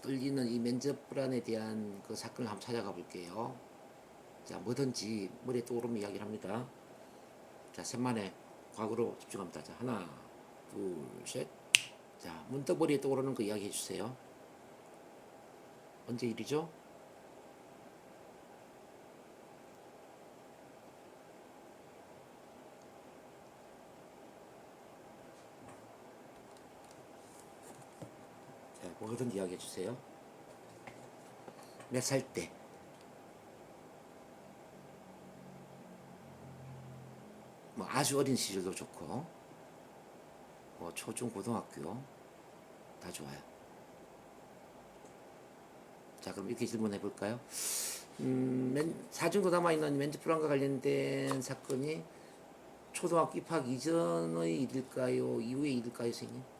떨리는 이 면접 불안에 대한 그 사건을 한번 찾아가 볼게요. 자, 뭐든지 머리에 떠오르면 이야기를 합니다. 자, 셋만에 과거로 집중합니다. 자, 하나, 둘, 셋. 자, 문득 머리에 떠오르는 거 이야기 해 주세요. 언제 일이죠? 자, 뭐든 이야기해 주세요. 몇 살 때? 뭐 아주 어린 시절도 좋고, 뭐 초중 고등학교 다 좋아요. 자, 그럼 이렇게 질문해 볼까요? 음, 면, 사중고 남아 있는 불안과 관련된 사건이 초등학교 입학 이전의 일일까요? 이후의 일일까요, 선생님?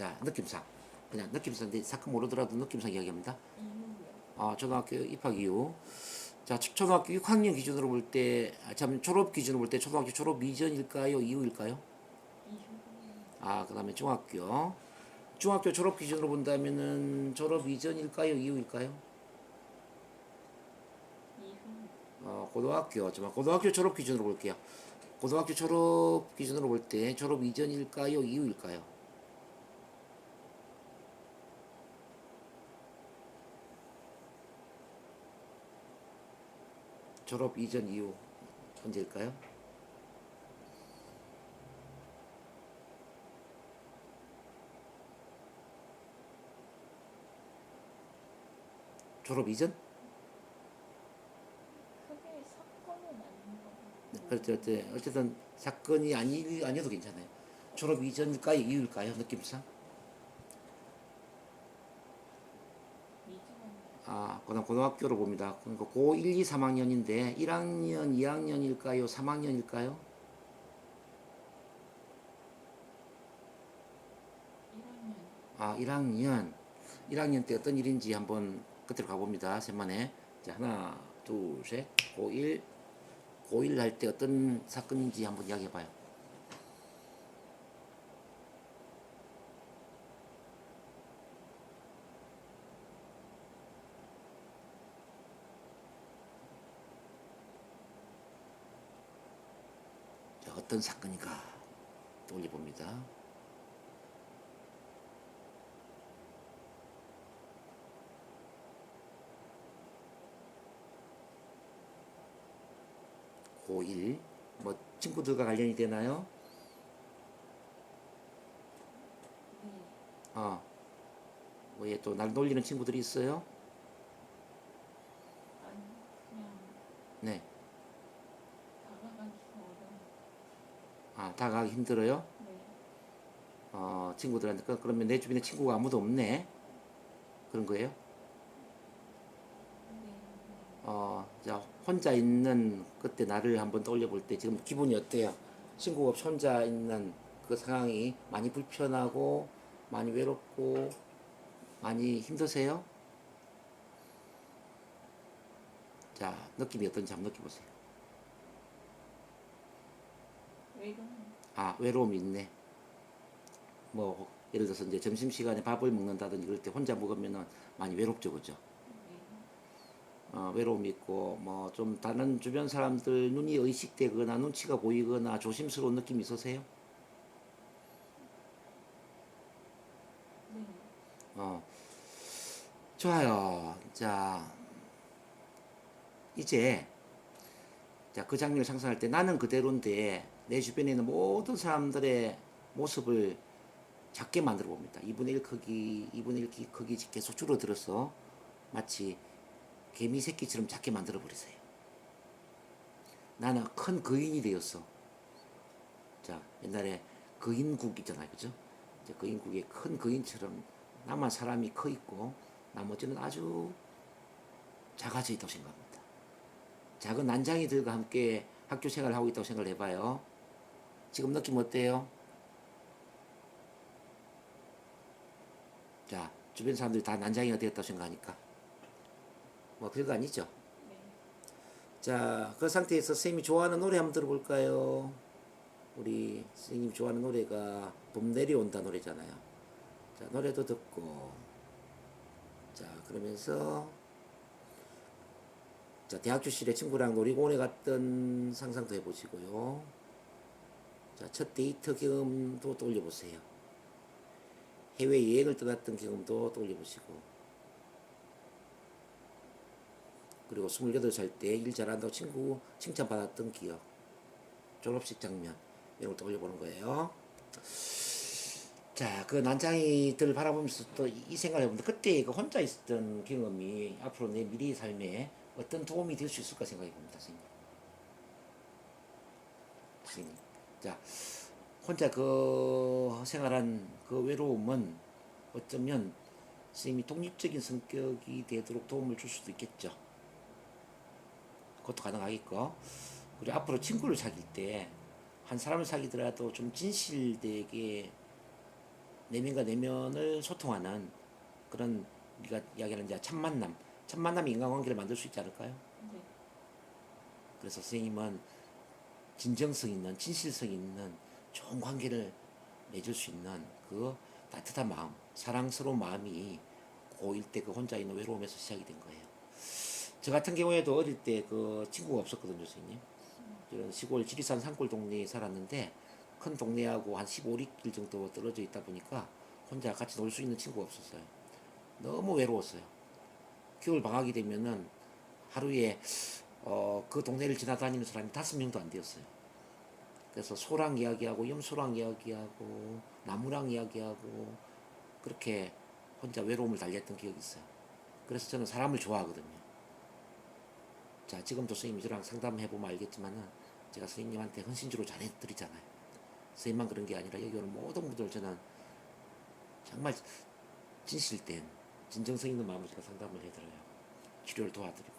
자, 느낌상. 그냥 느낌상인데 사건 모르더라도 느낌상 이야기합니다. 아, 초등학교 입학 이후. 자, 초- 초등학교 6학년 기준으로 볼 때, 아, 참, 졸업 기준으로 볼 때 초등학교 졸업 이전일까요? 이후일까요? 아, 그 다음에 중학교. 중학교 졸업 기준으로 본다면은 졸업 이전일까요? 이후일까요? 어, 고등학교. 잠깐 고등학교 졸업 기준으로 볼게요. 고등학교 졸업 기준으로 볼 때 졸업 이전일까요? 이후일까요? 졸업 이전 이후 언제일까요? 졸업 이전? 그게 사건은 아닌 거 그렇죠. 어쨌든, 어쨌든 사건이 아니 아니어도 괜찮아요. 졸업 이전일까요? 이후일까요? 느낌상? 이전 아, 그다음 고등학교로 봅니다. 그러니까 고 1, 2, 3학년인데 1학년, 2학년일까요? 3학년일까요? 1학년 아, 1학년. 1학년 때 어떤 일인지 한번 그때로 가봅니다. 셋만에. 자, 하나, 둘, 셋. 고1. 고1 할 때 어떤 사건인지 한번 이야기해봐요. 자, 어떤 사건인가 떠올려봅니다. 고1 뭐 친구들과 관련이 되나요? 네 어. 뭐에 또날 놀리는 친구들이 있어요? 네. 다가가기 어려운 아, 다가가기 힘들어요? 네 어, 친구들한테 그- 그러면 내 주변에 친구가 아무도 없네. 그런 거예요? 네. 어, 자, 혼자 있는 그때 나를 한번 떠올려 볼 때 지금 기분이 어때요? 친구가 없이 혼자 있는 그 상황이 많이 불편하고 많이 외롭고 많이 힘드세요? 자, 느낌이 어떤지 한번 느껴보세요. 외로운 아, 외로움이 있네. 뭐, 예를 들어서 이제 점심 시간에 밥을 먹는다든지 그럴 때 혼자 먹으면은 많이 외롭죠, 그죠? 네 어, 외로움이 있고, 뭐, 좀 다른 주변 사람들 눈이 의식되거나 눈치가 보이거나 조심스러운 느낌이 있으세요? 네 어, 좋아요. 자, 이제, 자, 그 장면을 상상할 때 나는 그대로인데 내 주변에 있는 모든 사람들의 모습을 작게 만들어 봅니다. 2분의 1 크기, 2분의 1 키- 크기 계속 줄어들어서 마치 개미 새끼처럼 작게 만들어 버리세요. 나는 큰 거인이 되었어. 자, 옛날에 거인국 있잖아요. 그죠? 거인국에 큰 거인처럼 나만 사람이 커 있고 나머지는 아주 작아져 있다고 생각합니다. 작은 난장이들과 함께 학교 생활을 하고 있다고 생각을 해봐요. 지금 느낌 어때요? 자, 주변 사람들이 다 난장이가 되었다고 생각하니까. 뭐 별거 아니죠? 네 자, 그 상태에서 선생님이 좋아하는 노래 한번 들어볼까요? 우리 선생님이 좋아하는 노래가 봄 내려온다 노래잖아요. 자, 노래도 듣고. 자, 그러면서 자, 대학교 시절에 친구랑 놀이공원에 갔던 상상도 해보시고요. 자, 첫 데이트 경험도 떠올려보세요. 해외 여행을 떠났던 경험도 떠올려보시고. 그리고 28살 때 일 잘한다고 친구 칭찬받았던 기억. 졸업식 장면. 이런 걸 떠올려보는 거예요. 자, 그 난장이들 바라보면서 또 이 생각을 해보는데 그때 그 혼자 있었던 경험이 앞으로 내 미래의 삶에 어떤 도움이 될 수 있을까 생각해 봅니다, 선생님. 선생님. 자, 혼자 그 생활한 그 외로움은 어쩌면 선생님이 독립적인 성격이 되도록 도움을 줄 수도 있겠죠. 그것도 가능하겠고. 그리고 앞으로 친구를 사귈 때 한 사람을 사귀더라도 좀 진실되게 내면과 내면을 소통하는 그런 우리가 이야기하는 이제 첫 만남, 첫 만남이 인간관계를 만들 수 있지 않을까요? 네. 그래서 선생님은 진정성 있는 진실성 있는 좋은 관계를 맺을 수 있는 그 따뜻한 마음, 사랑스러운 마음이 고1 때 그 혼자 있는 외로움에서 시작이 된 거예요. 저 같은 경우에도 어릴 때 그 친구가 없었거든요, 선생님. 이런 시골 지리산 산골 동네에 살았는데 큰 동네하고 한 15, 6길 정도 떨어져 있다 보니까 혼자 같이 놀 수 있는 친구가 없었어요. 너무 외로웠어요. 겨울 방학이 되면은 하루에 어, 그 동네를 지나다니는 사람이 다섯 명도 안 되었어요. 그래서 소랑 이야기하고 염소랑 이야기하고 나무랑 이야기하고 그렇게 혼자 외로움을 달랬던 기억이 있어요. 그래서 저는 사람을 좋아하거든요. 자, 지금도 선생님이 저랑 상담해보면 알겠지만은 제가 선생님한테 헌신주로 잘해드리잖아요. 선생님만 그런 게 아니라 여기 오는 모든 분들 저는 정말 진실된 진정성 있는 마음으로 제가 상담을 해드려요. 치료를 도와드리고.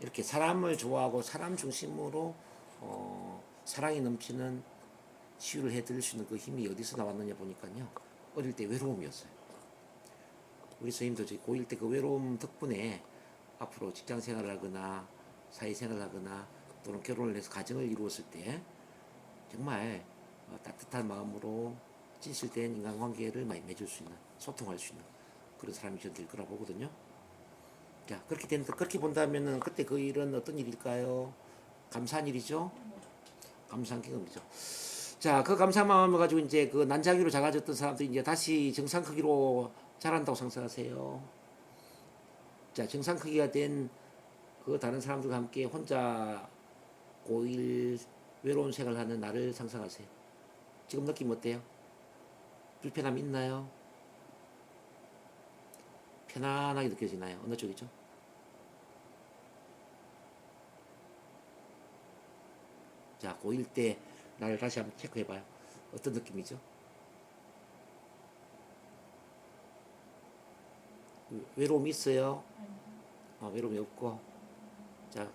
이렇게 사람을 좋아하고 사람 중심으로 어, 사랑이 넘치는 치유를 해드릴 수 있는 그 힘이 어디서 나왔느냐 보니까요. 어릴 때 외로움이었어요. 우리 선생님도 저희 고1 때 그 외로움 덕분에 앞으로 직장 생활을 하거나 사회 생활을 하거나 또는 결혼을 해서 가정을 이루었을 때 정말 어, 따뜻한 마음으로 진실된 인간관계를 많이 맺을 수 있는 소통할 수 있는 그런 사람이 저는 될 거라 보거든요. 자 그렇게 된다 그렇게 본다면은 그때 그 일은 어떤 일일까요? 감사한 일이죠. 감사한 경험이죠. 자, 그 감사한 마음을 가지고 이제 그 난자기로 작아졌던 사람들이 이제 다시 정상 크기로 자란다고 상상하세요. 자, 정상 크기가 된 그 다른 사람들과 함께 혼자 고일 외로운 생활을 하는 나를 상상하세요. 지금 느낌 어때요? 불편함 있나요? 편안하게 느껴지나요? 어느 쪽이죠? 자, 고1 때 나를 다시 한번 체크해봐요. 어떤 느낌이죠? 외로움이 있어요? 아, 외로움이 없고. 자,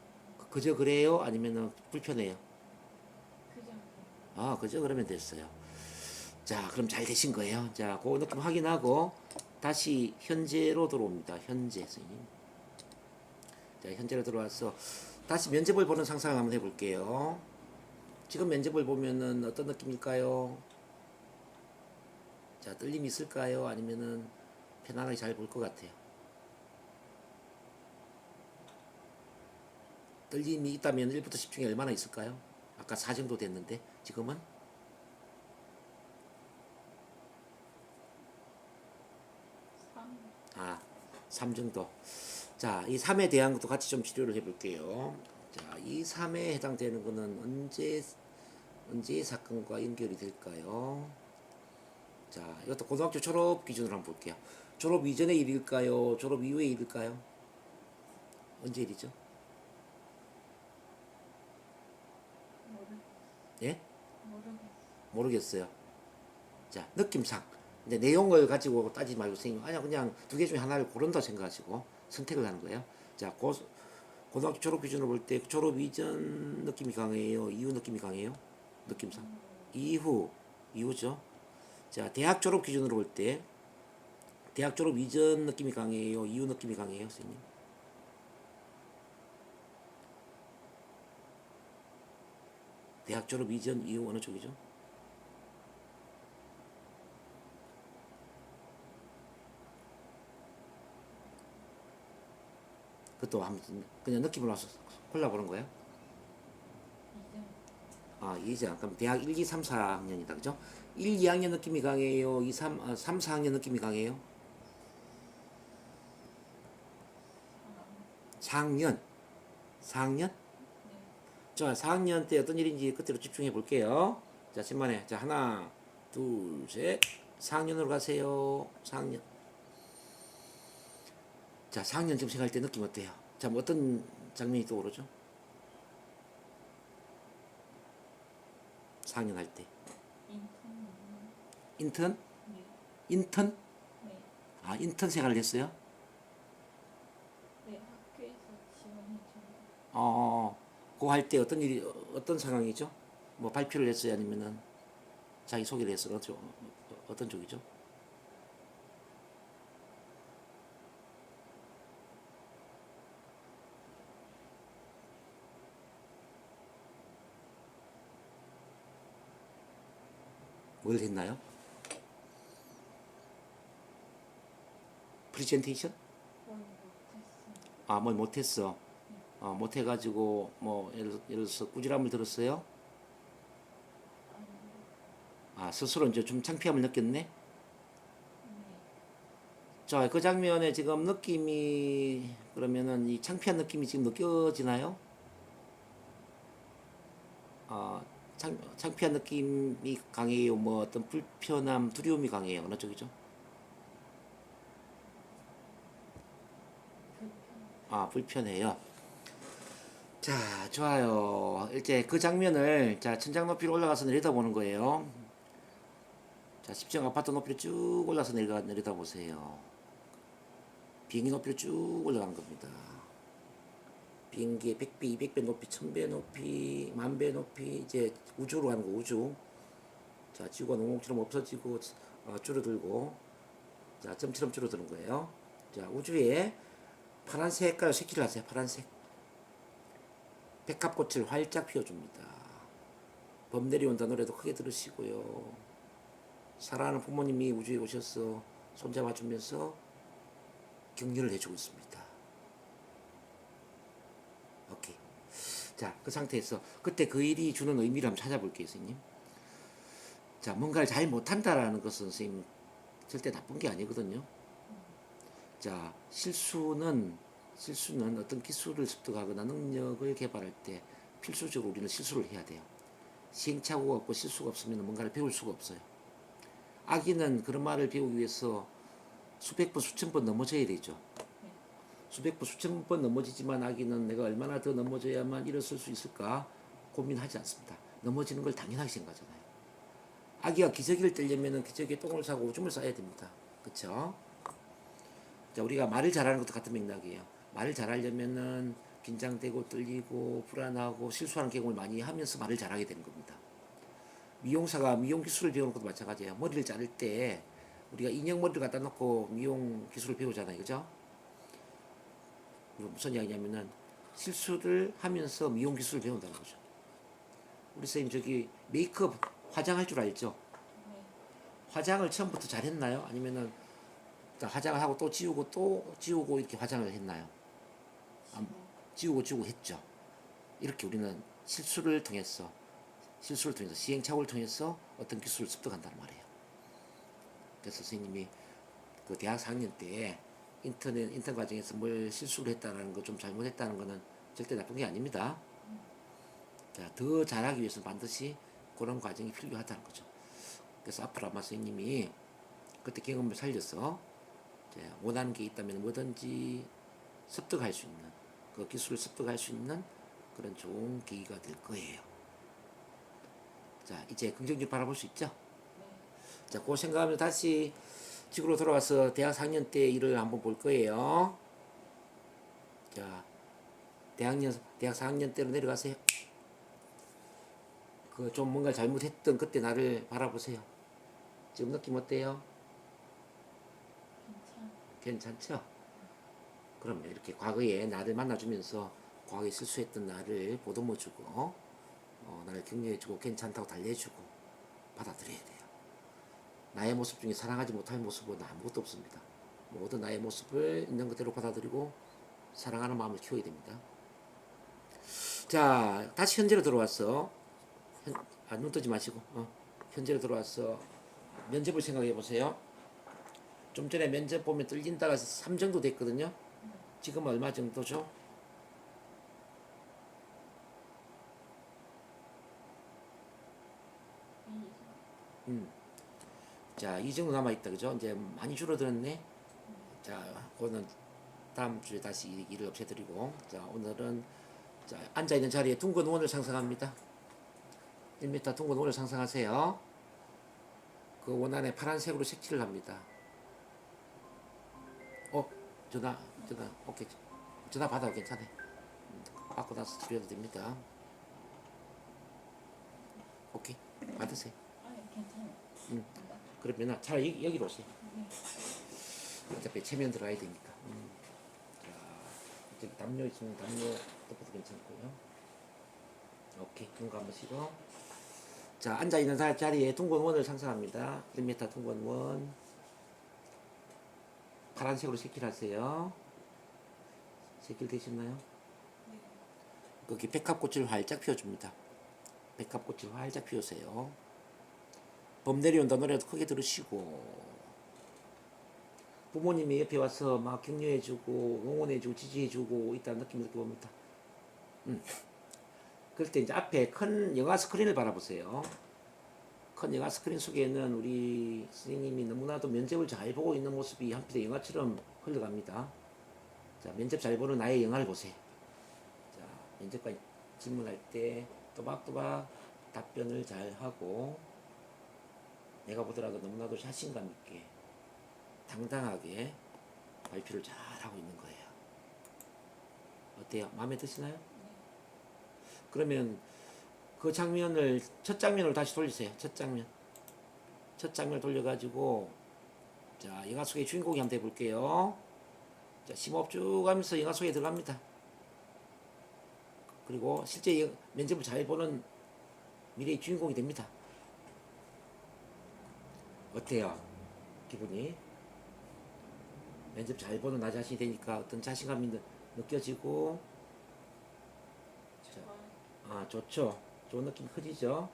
그저 그래요? 아니면은 불편해요? 아, 그죠? 그러면 됐어요. 자, 그럼 잘 되신 거예요. 자, 그 느낌 확인하고 다시 현재로 들어옵니다. 현재 선생님. 자, 현재로 들어와서 다시 면접을 보는 상상을 한번 해볼게요. 지금 면접을 보면은 어떤 느낌일까요? 자, 떨림이 있을까요? 아니면은 편안하게 잘 볼 것 같아요. 떨림이 있다면 1부터 10 중에 얼마나 있을까요? 아까 4 정도 됐는데 지금은 삼. 아, 3 정도. 자, 이 3에 대한 것도 같이 좀 치료를 해볼게요. 자, 이 3에 해당되는 거는 언제, 언제의 사건과 연결이 될까요? 자, 이것도 고등학교 졸업 기준으로 한번 볼게요. 졸업 이전의 일일까요? 졸업 이후의 일일까요? 언제 일이죠? 예? 모르겠어. 모르겠어요. 자, 느낌상. 이제 내용을 가지고 따지지 말고 선생님, 아니야, 그냥 두 개 중에 하나를 고른다 생각하시고 선택을 하는 거예요. 자, 고, 고등학교 졸업 기준으로 볼 때 졸업 이전 느낌이 강해요? 이후 느낌이 강해요? 느낌상 이후 이후죠. 자 대학 졸업 기준으로 볼 때 대학 졸업 이전 느낌이 강해요. 이후 느낌이 강해요, 선생님. 대학 졸업 이전 이후 어느 쪽이죠? 그것도 한번 그냥 느낌으로 와서 골라보는 거예요. 아, 이제 그럼 대학 1, 2, 3, 4학년이다. 그죠? 1, 2학년 느낌이 강해요. 2, 3, 아, 3, 4학년 느낌이 강해요. 사람 4학년. 4학년? 네 자, 4학년 때 어떤 일인지 그때로 집중해 볼게요. 자, 10만에. 자, 하나, 둘, 셋. 4학년으로 가세요. 4학년. 자, 4학년 지금 생각할 때 느낌 어때요? 자, 뭐 어떤 장면이 떠오르죠? 4학년 할 때. 인턴 인턴? 네 인턴? 네. 아, 인턴 생활을 했어요? 네 학교에서 지원해준 어, 그거 할때 어떤 일이, 어, 어떤 상황이죠? 뭐 발표를 했어요? 아니면은 자기 소개를 했어요? 어떤 쪽이죠? 뭘 했나요? 프리젠테이션? 아, 뭘 못했어. 어, 못해가지고 뭐 예를, 예를 들어서 꾸지람을 들었어요. 아, 스스로 이제 좀 창피함을 느꼈네. 네 자, 그 장면에 지금 느낌이 그러면은 이 창피한 느낌이 지금 느껴지나요? 아, 창, 창피한 느낌이 강해요. 뭐 어떤 불편함, 두려움이 강해요. 어느 쪽이죠? 아, 불편해요. 자, 좋아요. 이제 그 장면을 자, 천장 높이로 올라가서 내려다보는 거예요. 자, 10층 아파트 높이로 쭉 올라서 내려가 내려다 보세요. 비행기 높이로 쭉 올라가는 겁니다. 비행기의 100배, 200배 높이, 1000배 높이, 만배 높이 이제 우주로 가는 거 우주. 자, 지구가 농목처럼 없어지고 어, 줄어들고 자, 점처럼 줄어드는 거예요. 자, 우주에 파란 색깔 색칠을 하세요. 파란색. 백합꽃을 활짝 피워줍니다. 범 내려온다 노래도 크게 들으시고요. 사랑하는 부모님이 우주에 오셔서 손잡아주면서 격려를 해주고 있습니다. 오케이. 자, 그 상태에서 그때 그 일이 주는 의미를 한번 찾아볼게요, 선생님. 자, 뭔가를 잘 못한다라는 것은 선생님 절대 나쁜 게 아니거든요. 자, 실수는 실수는 어떤 기술을 습득하거나 능력을 개발할 때 필수적으로 우리는 실수를 해야 돼요. 시행착오가 없고 실수가 없으면 뭔가를 배울 수가 없어요. 아기는 그런 말을 배우기 위해서 수백 번, 수천 번 넘어져야 되죠. 수백 번, 수천 번 넘어지지만 아기는 내가 얼마나 더 넘어져야만 일어설 수 있을까 고민하지 않습니다. 넘어지는 걸 당연하게 생각하잖아요. 아기가 기저귀를 떼려면 기저귀에 똥을 싸고 오줌을 싸야 됩니다. 자, 우리가 말을 잘하는 것도 같은 맥락이에요. 말을 잘하려면은 긴장되고 떨리고 불안하고 실수하는 경험을 많이 하면서 말을 잘하게 되는 겁니다. 미용사가 미용 기술을 배우는 것도 마찬가지예요. 머리를 자를 때 우리가 인형 머리를 갖다 놓고 미용 기술을 배우잖아요. 그죠? 무슨 이야기냐면은 실수를 하면서 미용 기술을 배운다는 거죠. 우리 선생님 저기 메이크업 화장할 줄 알죠? 네 화장을 처음부터 잘 했나요? 아니면은 자, 화장을 하고 또 지우고 또 지우고 이렇게 화장을 했나요? 안- 지우고 지우고 했죠. 이렇게 우리는 실수를 통해서 실수를 통해서 시행착오를 통해서 어떤 기술을 습득한다는 말이에요. 그래서 선생님이 그 대학 4학년 때 인터넷 인턴 과정에서 뭘 실수를 했다는 거 좀 잘못했다는 거는 절대 나쁜 게 아닙니다. 자, 더 잘하기 위해서는 반드시 그런 과정이 필요하다는 거죠. 그래서 앞으로 아마 선생님이 그때 경험을 살려서 이제 원하는 게 있다면 뭐든지 습득할 수 있는 그 기술을 습득할 수 있는 그런 좋은 계기가 될 거예요. 자, 이제 긍정적으로 바라볼 수 있죠? 네. 자, 그 생각하면 다시 지구로 돌아와서 대학 4학년 때 일을 한번 볼 거예요. 자, 대학년, 대학 4학년 때로 내려가세요. 그좀 뭔가 잘못했던 그때 나를 바라보세요. 지금 느낌 어때요? 괜찮 괜찮죠? 그러면 이렇게 과거에 나를 만나주면서 과거에 실수했던 나를 보듬어주고 어, 나를 잘 격려해주고 괜찮다고 달래주고 받아들여야 돼요. 나의 모습 중에 사랑하지 못할 모습은 아무것도 없습니다. 모든 나의 모습을 있는 그대로 받아들이고 사랑하는 마음을 키워야 됩니다. 자, 다시 현재로 들어왔어. 현, 아, 눈 뜨지 마시고, 어. 현재로 들어왔어. 면접을 생각해 보세요. 좀 전에 면접 보면 뚫린다가 3 정도 됐거든요. 지금 얼마 정도죠? 이 음. 자, 이 정도 남아 있다, 그죠? 이제 많이 줄어들었네. 자, 그거는 다음 주에 다시 이 일을 없애드리고, 자, 오늘은 자, 앉아 있는 자리에 둥근 원을 상상합니다. 1m 둥근 원을 상상하세요. 그 원 안에 파란색으로 색칠을 합니다. 어, 전화, 전화, 오케이. 전화 받아도 괜찮아. 음, 받고 나서 드려도 됩니다. 오케이, 받으세요. 아니 괜찮아요. 음. 그러면 차라리 여기, 여기로 오세요. 네. 어차피 체면 들어가야 되니까. 음. 자, 저기 담요 있으면 담요 덮어도 괜찮고요. 오케이, 눈 감으시고. 자, 앉아 있는 자- 자리에 둥근 원을 상상합니다. 1m 둥근 원. 파란색으로 색칠하세요. 색칠 되셨나요? 네. 거기 백합꽃을 활짝 피워줍니다. 백합꽃을 활짝 피우세요. 봄 내려온다 노래도 크게 들으시고 부모님이 옆에 와서 막 격려해주고 응원해주고 지지해주고 있다는 느낌을 느껴봅니다. 음. 그럴 때 이제 앞에 큰 영화 스크린을 바라보세요. 큰 영화 스크린 속에는 우리 선생님이 너무나도 면접을 잘 보고 있는 모습이 한편의 영화처럼 흘러갑니다. 자, 면접 잘 보는 나의 영화를 보세요. 자, 면접관 질문할 때 또박또박 답변을 잘 하고 내가 보더라도 너무나도 자신감 있게 당당하게 발표를 잘 하고 있는 거예요. 어때요? 마음에 드시나요? 그러면 그 장면을 첫 장면을 다시 돌리세요. 첫 장면. 첫 장면 돌려가지고 자 영화 속의 주인공이 한번 해볼게요. 자 심호흡 쭉 하면서 영화 속에 들어갑니다. 그리고 실제 영- 면접을 잘 보는 미래의 주인공이 됩니다. 어때요? 기분이? 면접 잘 보는 나 자신이 되니까 어떤 자신감이 느- 느껴지고 좋아요. 아 좋죠. 좋은 느낌 커지죠.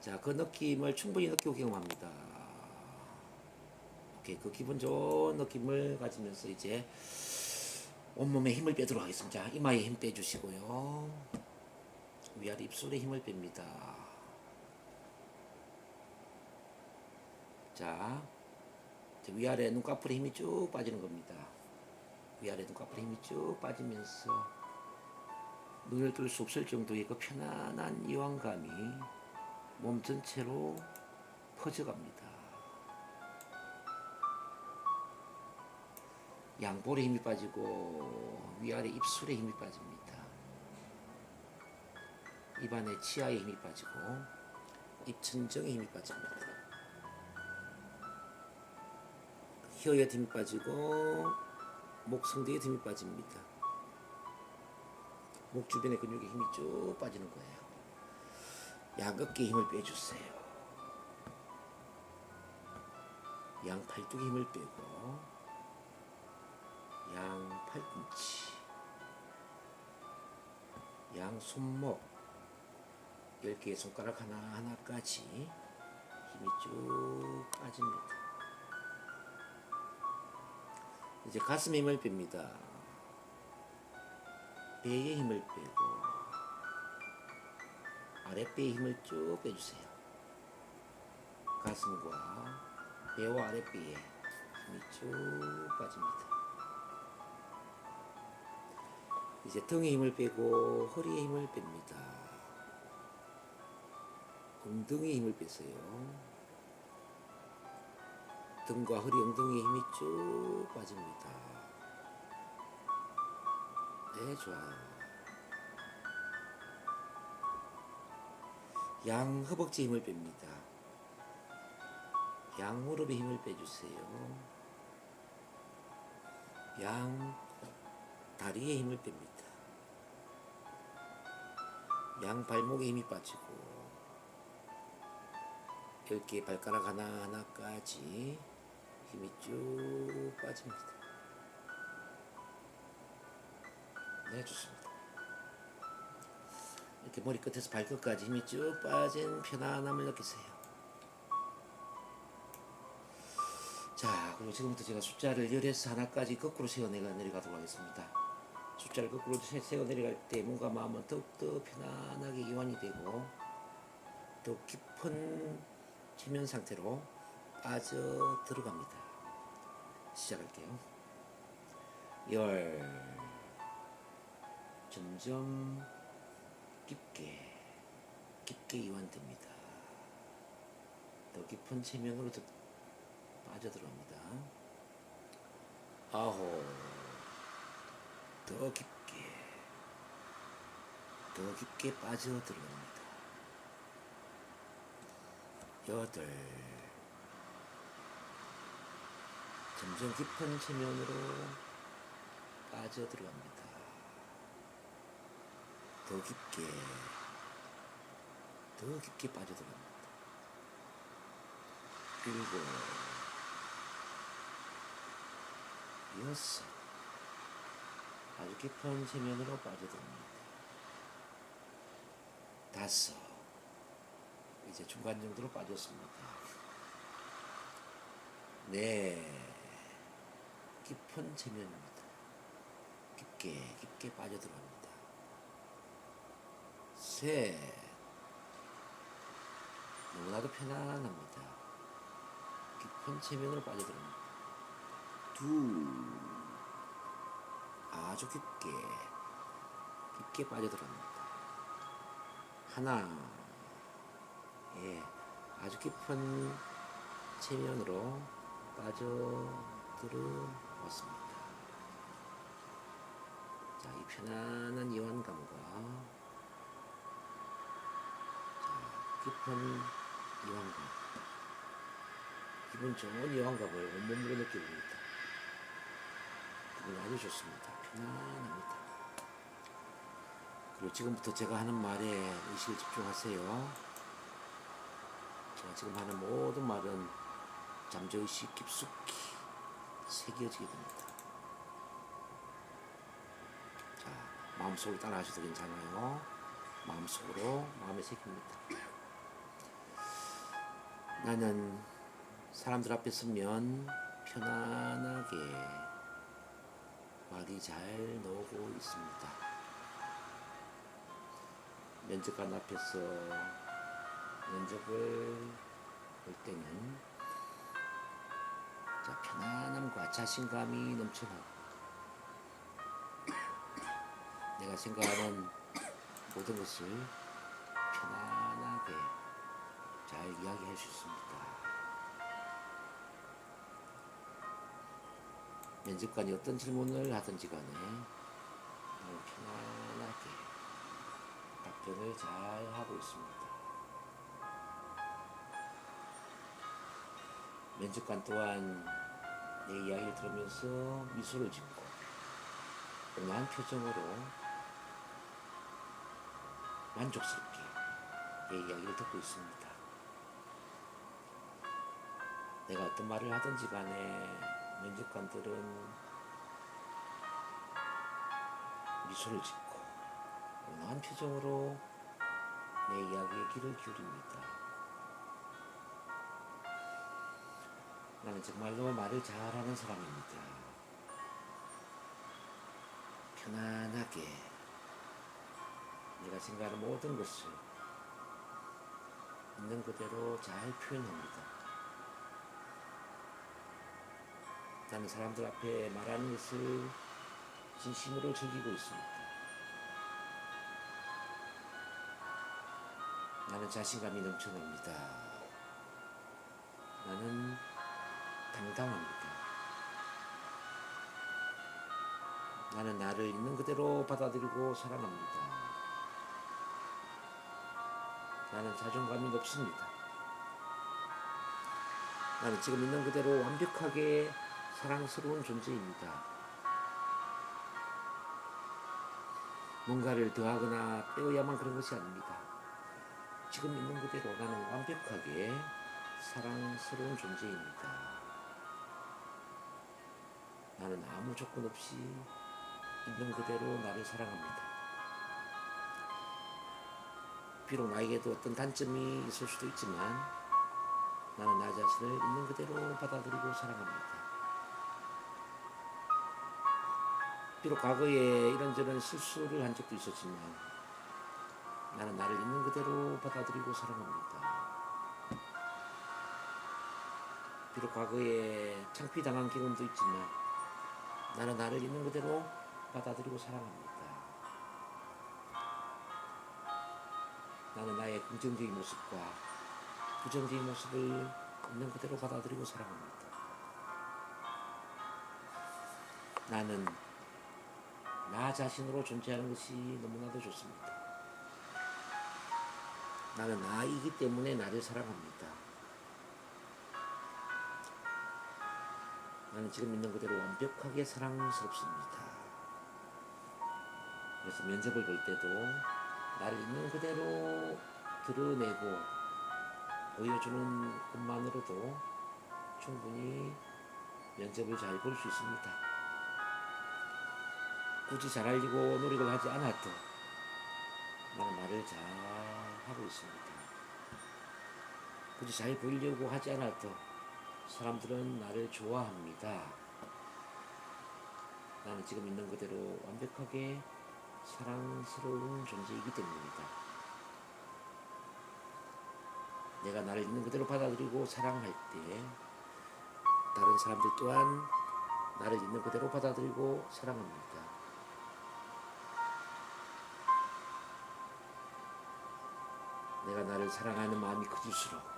자, 그 느낌을 충분히 느끼고 경험합니다. 오케이, 그 기분 좋은 느낌을 가지면서 이제 온몸에 힘을 빼도록 하겠습니다. 자, 이마에 힘 빼주시고요. 위아래 입술에 힘을 뺍니다. 자, 위아래 눈꺼풀에 힘이 쭉 빠지는 겁니다. 위아래 눈꺼풀에 힘이 쭉 빠지면서 눈을 뜰 수 없을 정도의 그 편안한 이완감이 몸 전체로 퍼져갑니다. 양볼에 힘이 빠지고 위아래 입술에 힘이 빠집니다. 입안에 치아에 힘이 빠지고 입천정에 힘이 빠집니다. 혀에 힘이 빠지고 목 성대에 힘이 빠집니다. 목 주변의 근육에 힘이 쭉 빠지는 거예요. 양어깨에 힘을 빼주세요. 양 팔뚝에 힘을 빼고 양 팔꿈치, 양 손목, 열 개의 손가락 하나 하나까지 힘이 쭉 빠집니다. 이제 가슴에 힘을 뺍니다. 배에 힘을 빼고 아랫배에 힘을 쭉 빼주세요. 가슴과 배와 아랫배에 힘이 쭉 빠집니다. 이제 등에 힘을 빼고 허리에 힘을 뺍니다. 엉덩이에 힘을 빼세요. 등과 허리 엉덩이에 힘이 쭉 빠집니다. 네, 좋아요. 양 허벅지 힘을 뺍니다. 양 무릎에 힘을 빼주세요. 양 다리에 힘을 뺍니다. 양 발목에 힘이 빠지고 이렇게 발가락 하나 하나까지 힘이 쭉 빠집니다. 네, 좋습니다. 이렇게 머리 끝에서 발끝까지 힘이 쭉 빠진 편안함을 느끼세요. 자, 그리고 지금부터 제가 숫자를 0에서 하나까지 거꾸로 내가 내려가도록 하겠습니다. 숫자를 거꾸로 세- 세어 내려갈 때 뭔가 마음은 더욱더 편안하게 이완이 되고 더욱 깊은 최면 상태로 빠져 들어갑니다. 시작할게요. 열 점점 깊게 깊게 이완됩니다. 더 깊은 체면으로 더 빠져 들어갑니다. 아홉 더 깊게 더 깊게 빠져 들어갑니다. 여덟 점점 깊은 체면으로 빠져 들어갑니다. 더 깊게 더 깊게 빠져 들어갑니다. 일곱 여섯 아주 깊은 체면으로 빠져듭니다. 다섯 이제 중간 정도로 빠졌습니다. 네 깊은 체면입니다. 깊게 깊게 빠져들어갑니다. 셋 너무나도 편안합니다. 깊은 체면으로 빠져들어갑니다. 둘 아주 깊게 깊게 빠져들어갑니다. 하나 예 아주 깊은 체면으로 빠져들어 왔습니다. 자, 이 편안한 이완감과 자, 깊은 이완감 기분 좋은 이완감을 온몸으로 느껴봅니다. 기분 아주 좋습니다. 편안합니다. 그리고 지금부터 제가 하는 말에 의식을 집중하세요. 제가 지금 하는 모든 말은 잠재의식 깊숙이 새겨지게 됩니다. 자, 마음속으로 따라 하셔도 괜찮아요. 마음속으로 마음에 새깁니다. 나는 사람들 앞에 서면 편안하게 말이 잘 나오고 있습니다. 면접관 앞에서 면접을 볼 때는 자, 편안함과 자신감이 넘쳐나고 내가 생각하는 모든 것을 편안하게 잘 이야기할 수 있습니다. 면접관이 어떤 질문을 하든지 간에 편안하게 답변을 잘 하고 있습니다. 면접관 또한 내 이야기를 들으면서 미소를 짓고 온화한 표정으로 만족스럽게 내 이야기를 듣고 있습니다. 내가 어떤 말을 하든지 간에 면접관들은 미소를 짓고 온화한 표정으로 내 이야기에 귀를 기울입니다. 나는 정말로 말을 잘하는 사람입니다. 편안하게 내가 생각하는 모든 것을 있는 그대로 잘 표현합니다. 나는 사람들 앞에 말하는 것을 진심으로 즐기고 있습니다. 나는 자신감이 넘쳐납니다. 나는 당당합니다. 나는 나를 있는 그대로 받아들이고 사랑합니다. 나는 자존감이 높습니다. 나는 지금 있는 그대로 완벽하게 사랑스러운 존재입니다. 뭔가를 더하거나 빼어야만 그런 것이 아닙니다. 지금 있는 그대로 나는 완벽하게 사랑스러운 존재입니다. 나는 아무 조건 없이 있는 그대로 나를 사랑합니다. 비록 나에게도 어떤 단점이 있을 수도 있지만 나는 나 자신을 있는 그대로 받아들이고 사랑합니다. 비록 과거에 이런저런 실수를 한 적도 있었지만 나는 나를 있는 그대로 받아들이고 사랑합니다. 비록 과거에 창피당한 경험도 있지만 나는 나를 있는 그대로 받아들이고 사랑합니다. 나는 나의 긍정적인 모습과 부정적인 모습을 있는 그대로 받아들이고 사랑합니다. 나는 나 자신으로 존재하는 것이 너무나도 좋습니다. 나는 나이기 때문에 나를 사랑합니다. 나는 지금 있는 그대로 완벽하게 사랑스럽습니다. 그래서 면접을 볼 때도 나를 있는 그대로 드러내고 보여주는 것만으로도 충분히 면접을 잘 볼 수 있습니다. 굳이 잘하려고 노력을 하지 않아도 나는 나를 잘 하고 있습니다. 굳이 잘 보이려고 하지 않아도 사람들은 나를 좋아합니다. 나는 지금 있는 그대로 완벽하게 사랑스러운 존재이기 때문입니다. 내가 나를 있는 그대로 받아들이고 사랑할 때 다른 사람들 또한 나를 있는 그대로 받아들이고 사랑합니다. 내가 나를 사랑하는 마음이 커질수록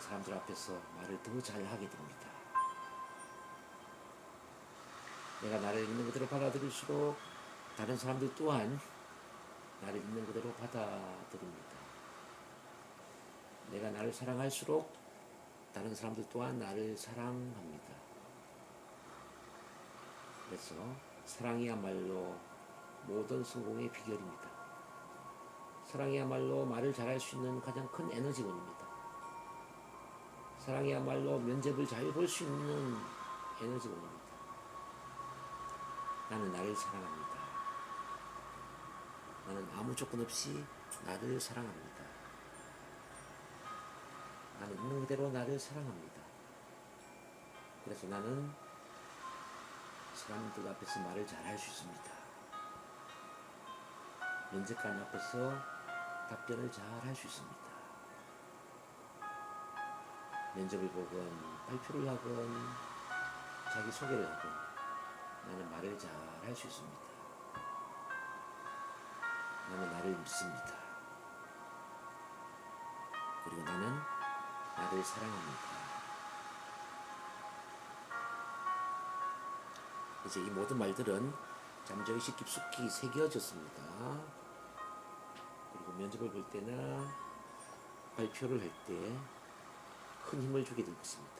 사람들 앞에서 말을 더 잘하게 됩니다. 내가 나를 있는 그대로 받아들일수록 다른 사람들 또한 나를 있는 그대로 받아들입니다. 내가 나를 사랑할수록 다른 사람들 또한 나를 사랑합니다. 그래서 사랑이야말로 모든 성공의 비결입니다. 사랑이야말로 말을 잘할 수 있는 가장 큰 에너지원입니다. 사랑이야말로 면접을 잘 볼 수 있는 에너지원입니다. 나는 나를 사랑합니다. 나는 아무 조건 없이 나를 사랑합니다. 나는 있는 그대로 나를 사랑합니다. 그래서 나는 사람들 앞에서 말을 잘 할 수 있습니다. 면접관 앞에서 답변을 잘 할 수 있습니다. 면접을 보건 발표를 하건 자기 소개를 하건 나는 말을 잘 할 수 있습니다. 나는 나를 믿습니다. 그리고 나는 나를 사랑합니다. 이제 이 모든 말들은 잠재의식 깊숙이 새겨졌습니다. 그리고 면접을 볼 때나 발표를 할 때 큰 힘을 주게 될 것입니다.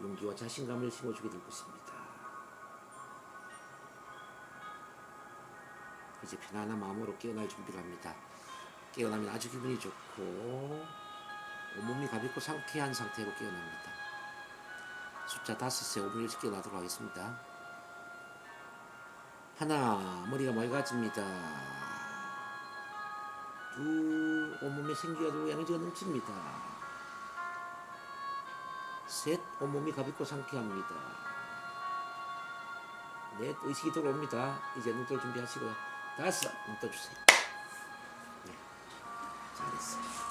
용기와 자신감을 심어주게 될 것입니다. 이제 편안한 마음으로 깨어날 준비를 합니다. 깨어나면 아주 기분이 좋고 온몸이 가볍고 상쾌한 상태로 깨어납니다. 숫자 다섯에 5분 일찍 깨어나도록 하겠습니다. 하나, 머리가 맑아집니다. 둘, 온몸에 생기가 에너지가 넘칩니다. 셋, 온몸이 가볍고 상쾌합니다. 넷, 의식이 들어옵니다. 이제 눈뜰 준비하시고요. 다섯, 눈 떠주세요. 네, 잘했어요.